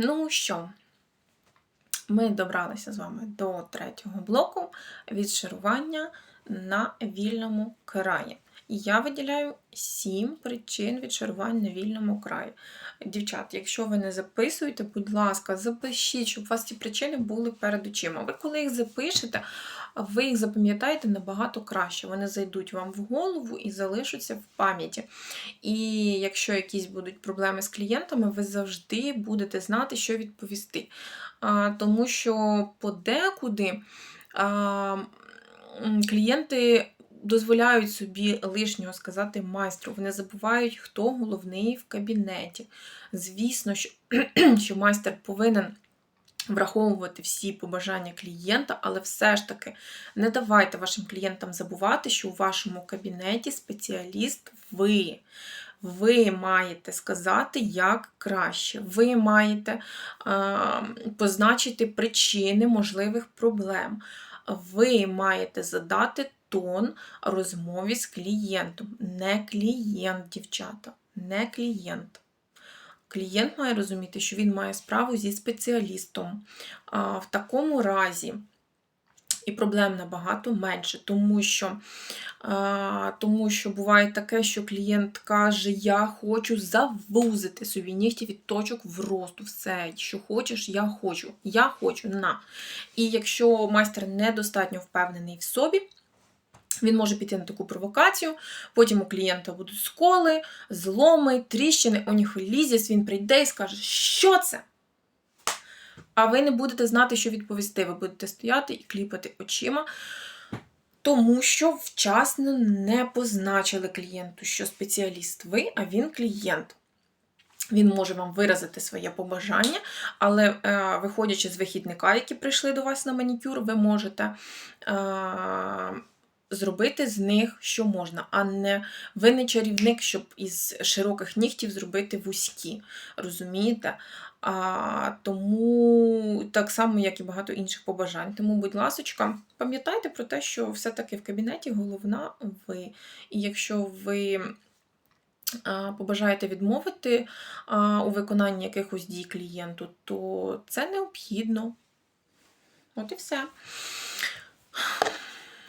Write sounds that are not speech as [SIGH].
Ну що, ми добралися з вами до третього блоку відшарування на вільному краї. І я виділяю сім причин відшарувань на вільному краї. Дівчат, якщо ви не записуєте, будь ласка, запишіть, щоб у вас ці причини були перед очима. Ви коли їх запишете, ви їх запам'ятаєте набагато краще. Вони зайдуть вам в голову і залишаться в пам'яті. І якщо якісь будуть проблеми з клієнтами, ви завжди будете знати, що відповісти. А, Тому що подекуди а, клієнти дозволяють собі лишнього сказати майстру. Вони забувають, хто головний в кабінеті. Звісно, що, [CLEARS THROAT] що майстер повинен. Враховувати всі побажання клієнта, але все ж таки не давайте вашим клієнтам забувати, що у вашому кабінеті спеціаліст ви. Ви маєте сказати, як краще. Ви маєте е, позначити причини можливих проблем. Ви маєте задати тон розмові з клієнтом. Не клієнт, дівчата, не клієнт. Клієнт має розуміти, що він має справу зі спеціалістом. В такому разі і проблем набагато менше, тому що, а, тому що буває таке, що клієнт каже: Я хочу завузити собі нігті від точок в росту. Все, що хочеш, я хочу. Я хочу на. І якщо майстер недостатньо впевнений в собі, він може піти на таку провокацію, потім у клієнта будуть сколи, зломи, тріщини, оніхолізіс, він прийде і скаже, що це? А ви не будете знати, що відповісти. Ви будете стояти і кліпати очима, тому що вчасно не позначили клієнту, що спеціаліст ви, а він клієнт. Він може вам виразити своє побажання, але е, виходячи з вихідника, які прийшли до вас на манікюр, ви можете. Е, зробити з них що можна, а не ви не чарівник, щоб із широких нігтів зробити вузькі. Розумієте? А, Тому так само, як і багато інших побажань. Тому, будь ласочка, пам'ятайте про те, що все-таки в кабінеті головна ви. І якщо ви побажаєте відмовити у виконанні якихось дій клієнту, то це необхідно. От і все.